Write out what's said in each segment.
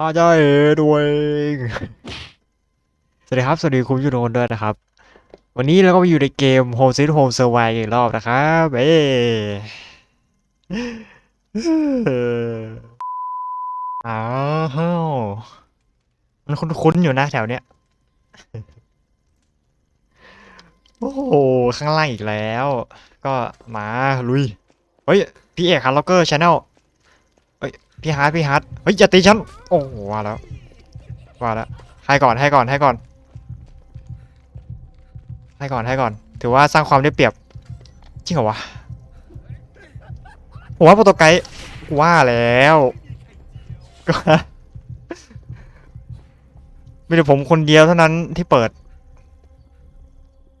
อาจารย์เอด้วยสวัสดีครับ สวัสดีคุณผู้ชมทุกคนด้วยนะครับ วันนี้เราก็มาอยู่ในเกม Home Sweet Home Survive อีกรอบนะครับเอ้อ้าวมันคุ้นๆอยู่นะแถวเนี้ย โอ้โห ข้างล่างอีกแล้ว ก็มาลุย เฮ้ย พี่เอกฮาร์ล็อกเกอร์ชาแนล พี่ฮาร์ดพี่ฮาร์ดเฮ้ยอย่าตีฉันโอ้โหว่าแล้วว่าแล้วให้ก่อนให้ก่อนให้ก่อน ให้ก่อนให้ก่อน ถือว่าสร้างความได้เปรียบจริงเหรอวะผมว่าโปรโตไกด์ว่าแล้วก็มีแต่ผมคนเดียวเท่านั้นที่เปิด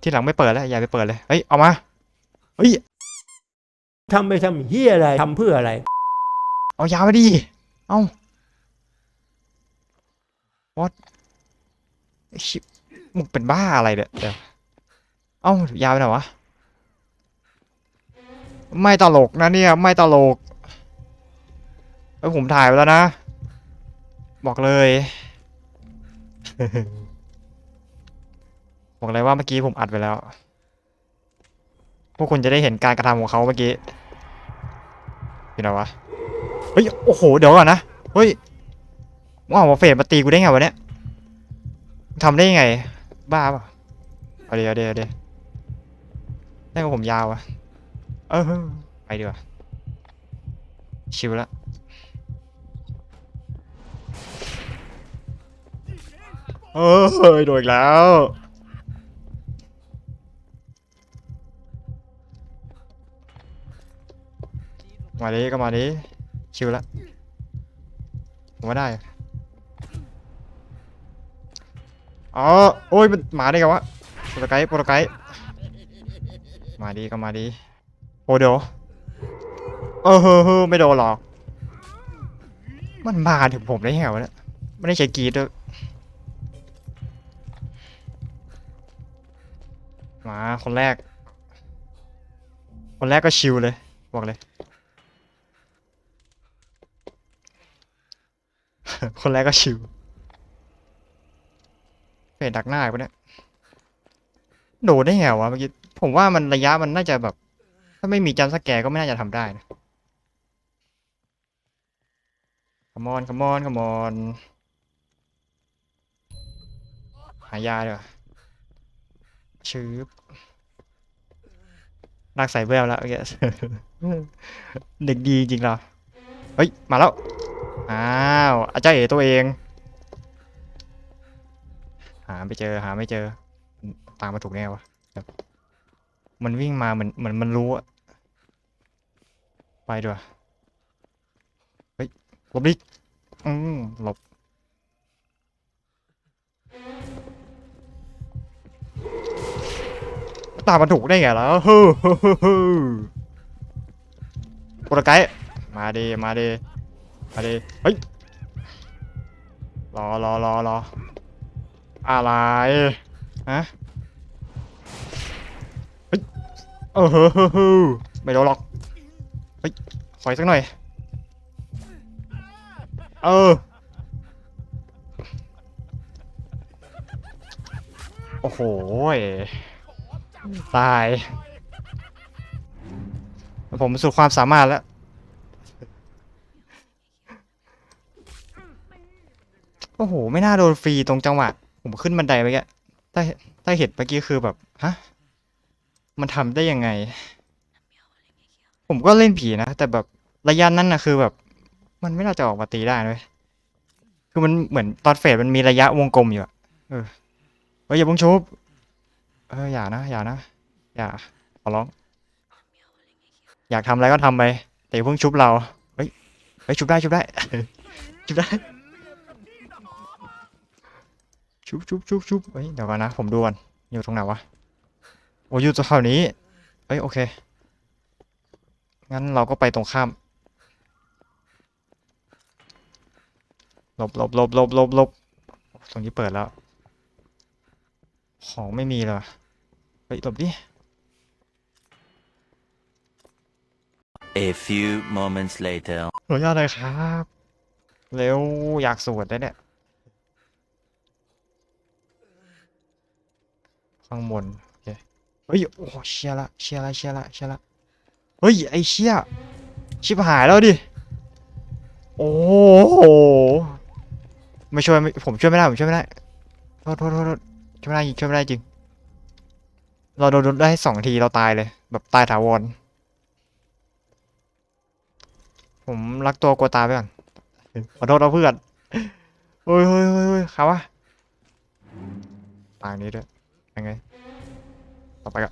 ที่หลังไม่เปิดแล้วอย่าไปเปิดเลยเฮ้ยเอามาเฮ้ยทำไปทำเฮียอะไรทำเพื่ออะไร เอายามาดิ เอ้า what ไอ้ชิมึงเป็นบ้าอะไรเนี่ยเดี๋ยวเอ้ายาไปไหนวะ ไม่ตลกนะเนี่ย ไม่ตลกเอ้ยผมถ่ายไปแล้วนะ บอกเลย บอกเลยว่าเมื่อกี้ผมอัดไปแล้ว พวกคุณจะได้เห็นการกระทำของเขาเมื่อกี้อยู่ไหนวะเฮ้ยโอ้โหเดี๋ยวก่อนนะเฮ้ยว้าวมเฟดมาตีกูได้ไงวะเนี่ยทำได้ยังไง บ้าป่ะเอาเดี๋ยวเดี๋ยวเดี๋ยวได้กับผมยาวอะเออไปดีกว่าชิวละเออเฮ้ยโดนอีกแล้วมาดิก็มาดิ ชิวละผมว่าได้อ๋อโอ้ยมันมาได้ไงวะโปรตไกด์โปรตไกด์มาดีก็มาดีโอ้เดี๋ยวเออเฮ้อไม่โดนหรอก มันมาถึงผมได้ยังไงวเนี่ยไม่ได้ใช้กีดด้วยมาคนแรก คนแรกก็ชิวเลย บอกเลย คนแรกก็ชิวเฟดดักหน้าอีกปะเนี่ยโดดได้ไงวะเมื่อกี้ผมว่ามันระยะมันน่าจะแบบ ถ้าไม่มีจันสแกก็ไม่น่าจะทำได้นะ come on come on come on หายาดีกว่าชืบลากใส่เวลแล้วเมื่อกี้เด็กดีจริงเราเฮ้ย มาแล้ว อ้าวอาจารย์เอตัวเอง หาไม่เจอหาไม่เจอ ตามมาถูกแน่วะมันวิ่งมาเหมือนเหมือนมันรู้อะไปด้วยเฮ้ยหลบดิอืมหลบตามมาถูกได้ไงล่ะเฮ้อเฮ้อเฮ้อเฮ้อโปรไกด์มาดีมาดี มาดิเฮ้ย รอรอรอรออะไร ฮะ เฮ้ยเออเฮ้อเฮ้อไม่โดนหรอก เฮ้ยขออีกสักหน่อย เออ โอ้โห ตาย ผมสุดความสามารถแล้ว โอ้โห ไม่น่าโดนฟรีตรงจังหวะ ผมขึ้นบันไดเมื่อกี้ถ้าถ้าเห็นเมื่อกี้คือแบบ ฮะ มันทำได้ยังไง ผมก็เล่นผีนะ แต่แบบระยะนั้นนะคือแบบ มันไม่น่าจะออกมาตีได้เลยคือมันเหมือนตอนเฟดมันมีระยะวงกลมอยู่อะเออเฮ้ยอย่าเพิ่งชุบเอออย่านะอย่านะอย่าขอร้อง อยากทำอะไรก็ทำไปแต่อย่าเพิ่งชุบเรา เฮ้ยเฮ้ยชุบได้ชุบได้ชุบได้ ชุบชุบชุบชุบเฮ้ยเดี๋ยวก่อนนะ ผมดูก่อนอยู่ตรงไหนวะโอ้อยู่แถวนี้เอ้ยโอเค งั้นเราก็ไปตรงข้ามหลบหลบหลบหลบหลบหลบตรงนี้เปิดแล้ว ของไม่มีเลยว่ะเฮ้ยหลบดิ A few moments later. ขออนุญาตเลยครับ เร็วอยากสวดแล้วเนี่ย ข้างบนโอเคเฮ้ยโอ้เชียละเชียละเชียละเชียละเฮ้ยไอเชียชิบหายแล้วดิโอ้โหไม่ช่วยไม่ผมช่วยไม่ได้ผมช่วยไม่ได้โทษโทษโทษช่วยไม่ได้จริงช่วยไม่ได้จริง เราโดนได้สองทีเราตายเลยแบบตายถาวรผมรักตัวกลัวตายไปก่อนขอโทษเราเพื่อนเฮ้ยเฮ้ยเฮ้ยเขาวะทางนี้ด้วย ยังไง ต่อไปก็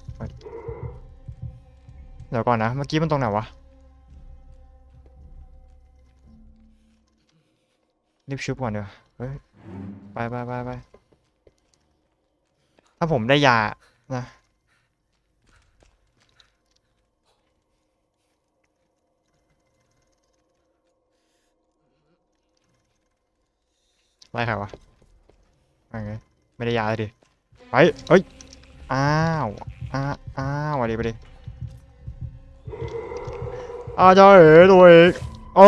เดี๋ยวก่อนนะ เมื่อกี้มันตรงไหนวะรีบชุบก่อนเดี๋ยวเฮ้ย ไปไปไปไปถ้าผมได้ยา นะ ไล่ใครวะยังไงไม่ได้ยาเลยดิ ไปเฮ้ย อ้าว อ้าอ้าวมาดิไปดิอ้าวเจ้าเอ๋ตัวเอกโอ้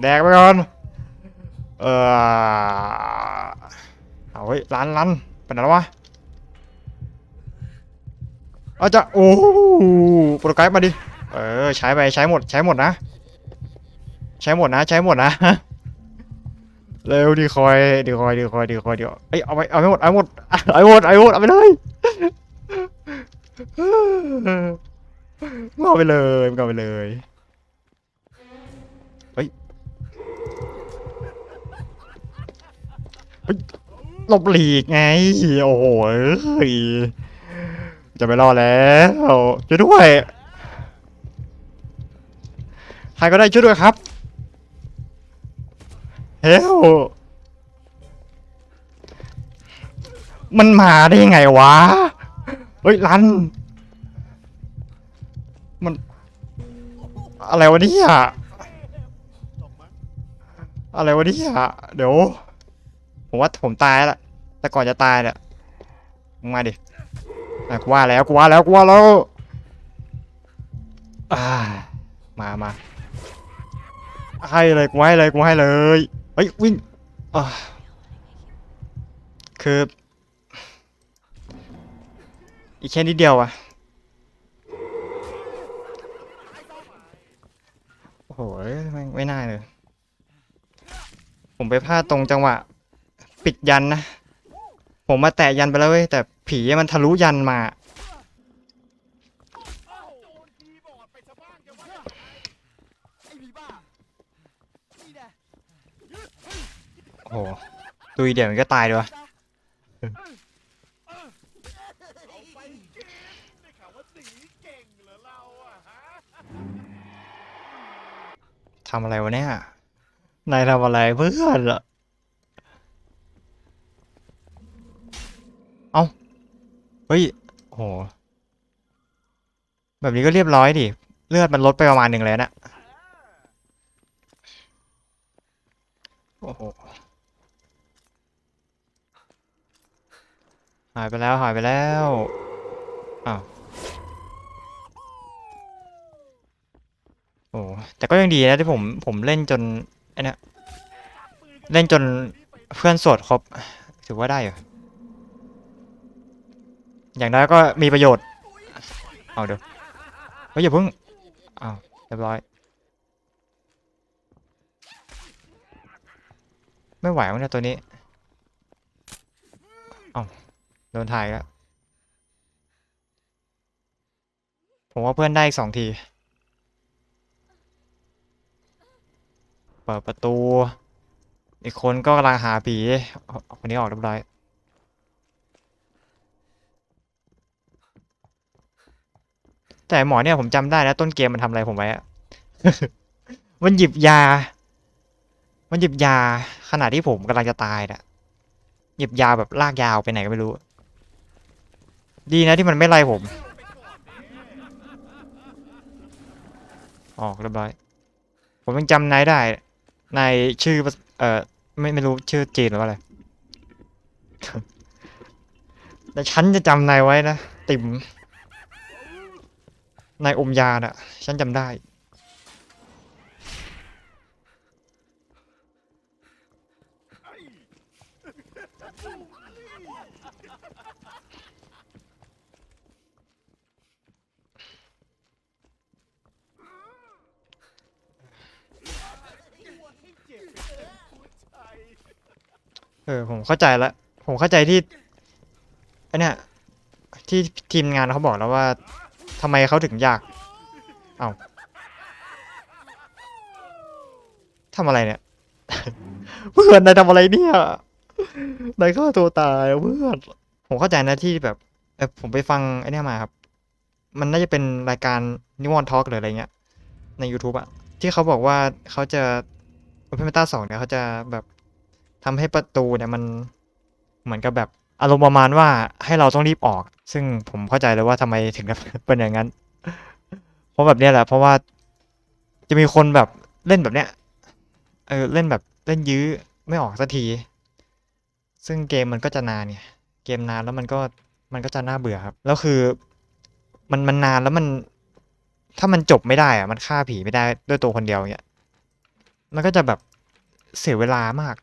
แดกไปก่อน เออเอาเฮ้ยลันลันเป็นอะไรวะอาจะโอ้โปรไกด์มาดิ เออ ใช้ไปใช้หมด ใช้หมดนะ ใช้หมดนะ ใช้หมดนะ เร็วดีคอยดีคอยดีคอยดีคอยเดี๋ยวเอ้ยเอาไปเอาไปหมดเอาหมดเอาหมดเอาหมดเอาไปเลยเอาไปเลยเอาไปเลยเฮ้ยเฮ้ยหลบหลีกไงโอ้โหจะไม่รอดแล้วช่วยด้วยใครก็ได้ช่วยด้วยครับ เฮลมันมาได้ยังไงวะ เฮ้ยรัน มัน อะไรวะเนี่ยอะไรวะเนี่ยเดี๋ยว ผมว่าผมตายแล้วแต่ก่อนจะตายเนี่ยมาดิกูว่าแล้วกูว่าแล้วกูว่าแล้วมามาให้เลยกูให้เลยกูให้เลย เฮ้ยวิ่งอ่าคืออีกแค่นิดเดียวอะโอ้โหไม่ไม่น่าเลย ผมไปพลาดตรงจังหวะ ปิดยันนะ ผมมาแตะยันไปแล้วเว้ยแต่ผีมันทะลุยันมา โอ้โหดูอีเดี๋ยวมันก็ตายด้วยวะทำอะไรวะเนี่ย นายทำอะไรเพื่อนอะเอ้าเฮ้ย โอ้โห แบบนี้ก็เรียบร้อยดิ เลือดมันลดไปประมาณหนึ่งเลยนะ โอ้โหหายไปแล้วหายไปแล้วอ้าวโอ้แต่ก็ยังดีนะที่ผมผมเล่นจนไอ้เนี่ยเล่นจนเพื่อนโสดครบ ถือว่าได้เหรออย่างน้อยก็มีประโยชน์ เอาเดี๋ยวเฮ้ยอย่าเพิ่งอ้าวเรียบร้อย ไม่ไหวมั้งเนี่ยตัวนี้เอ้าโดนถ่ายแล้วผมว่าเพื่อนได้อีกสองที เปิดประตู อีกคนก็กำลังหาผีออาคนนี้ออกเรียบร้อยแต่หมอเนี่ยผมจำได้นะต้นเกมมันทำอะไรผมไว้อะมันหยิบยา มันหยิบยา ขณะที่ผมกำลังจะตายน่ะหยิบยาแบบลากยาวไปไหนก็ไม่รู้ ดีนะที่มันไม่ไล่ผม ออกเรียบร้อย ผมยังจำนายได้ นายชื่อ เอ่อ ไม่ไม่รู้ชื่อจีนหรือว่าอะไร แต่ฉันจะจำนายไว้นะ ติ่มนายอมยาน่ะ ฉันจำได้ เออผมเข้าใจล้วผมเข้าใจที่อันเนี้ยที่ทีมงานเขาบอกแล้วว่าทำไมเขาถึงอยาก เอาทำอะไรเนี่ย เพื่อนนายทำอะไรเนี่ยนายฆ่าตัวตายเพื่อน ผมเข้าใจนะที่แบบเออผมไปฟังไอ้นี่มาครับ มันน่าจะเป็นรายการนิวอนทอล์กหรืออะไรเงี้ย ใน YouTube อะที่เขาบอกว่าเขาจะ Open Beta 2เนี่ยเขาจะแบบ ทำให้ประตูเนี่ยมันเหมือนกับแบบอารมณ์ประมาณว่าให้เราต้องรีบออก ซึ่งผมเข้าใจเลยว่าทำไมถึงเป็นอย่างนั้น เพราะแบบเนี้ยแหละเพราะว่าจะมีคนแบบเล่นแบบเนี้ยเออเล่นแบบเล่นยื้อไม่ออกสักที ซึ่งเกมมันก็จะนานเนี่ยเกมนานแล้วมันก็มันก็จะน่าเบื่อครับ แล้วคือมันมันนานแล้วมันถ้ามันจบไม่ได้อะมันฆ่าผีไม่ได้ด้วยตัวคนเดียวเนี่ยมันก็จะแบบเสียเวลามาก